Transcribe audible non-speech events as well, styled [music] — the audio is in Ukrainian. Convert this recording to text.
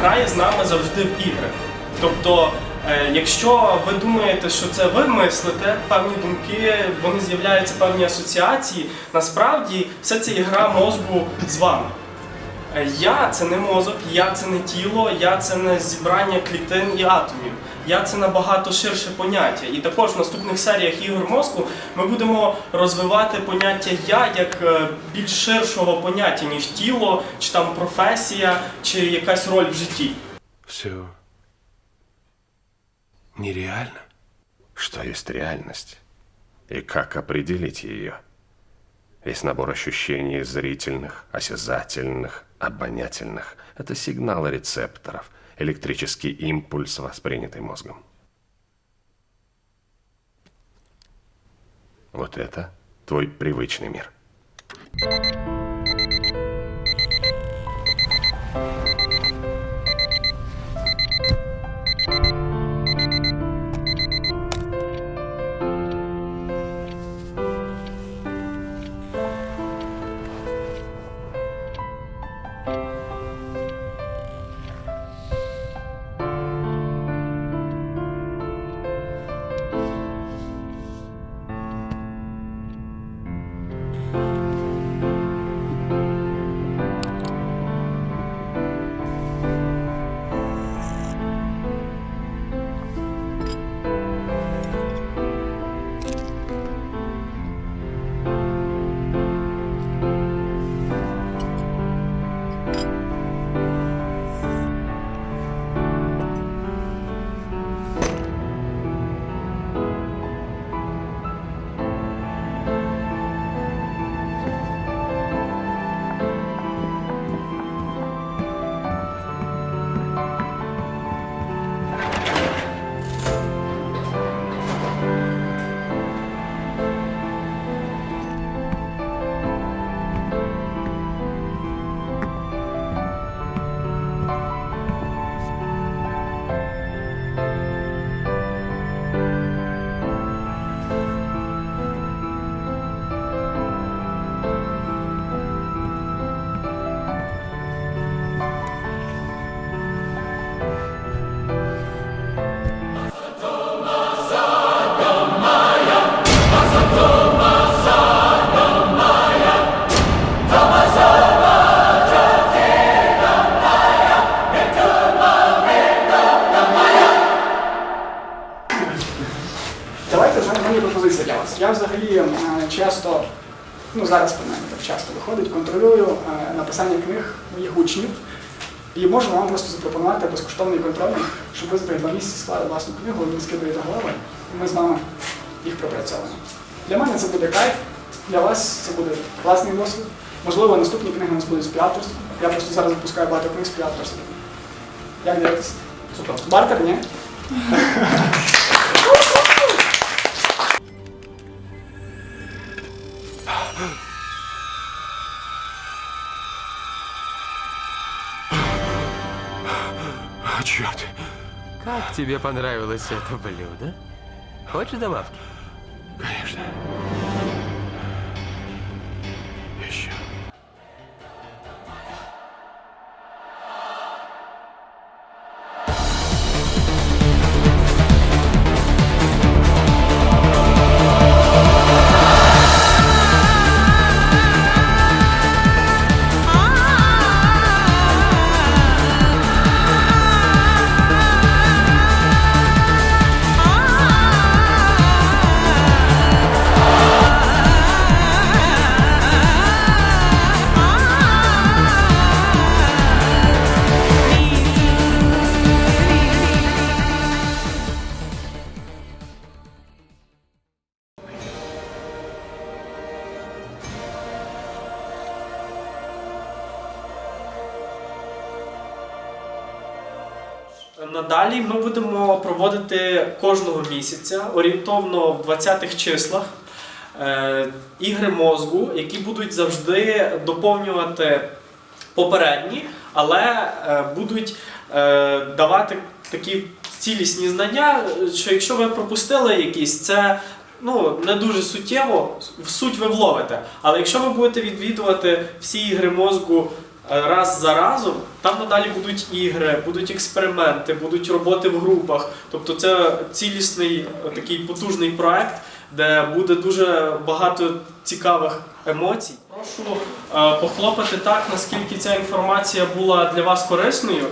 грає з нами завжди в ігри. Тобто, е, якщо ви думаєте, що це ви мислите, певні думки, вони з'являються певні асоціації, насправді все це ігра мозку з вами. Е, Я це не мозок, я це не тіло, я це не зібрання клітин і атомів. Я це набагато ширше поняття. І також в наступних серіях ігор мозку ми будемо розвивати поняття я як е, більш ширшого поняття, ніж тіло, чи там професія, чи якась роль в житті. Все нереально. Что есть реальность? И как определить ее? Весь набор ощущений зрительных, осязательных, обонятельных – это сигналы рецепторов, электрический импульс, воспринятый мозгом. Вот это твой привычный мир. Давайте Я взагалі е, часто, ну зараз принаймні так часто виходить, контролюю е, написання книг моїх учнів. І можу вам просто запропонувати безкоштовний контроль, щоб ви за два місяці склали власну книгу, ви скидуєте голови, і ми з вами їх пропрацьовуємо. Для мене це буде кайф, для вас це буде класний досвід. Можливо, наступні книги у нас будуть з піаторством. Я просто зараз випускаю багато книг з піаторством. Як дивитися? Супер. Бартер, ні? [laughs] Как тебе понравилось это блюдо? Хочешь добавки? Конечно. Надалі ми будемо проводити кожного місяця, орієнтовно в 20-х числах, е, ігри мозку, які будуть завжди доповнювати попередні, але е, будуть е, давати такі цілісні знання, що якщо ви пропустили якісь, це ну, не дуже суттєво, суть ви вловите. Але якщо ви будете відвідувати всі ігри мозку раз за разом. Там надалі будуть ігри, будуть експерименти, будуть роботи в групах. Тобто це цілісний е, такий потужний проект, де буде дуже багато цікавих емоцій. Прошу е, похлопати так, наскільки ця інформація була для вас корисною.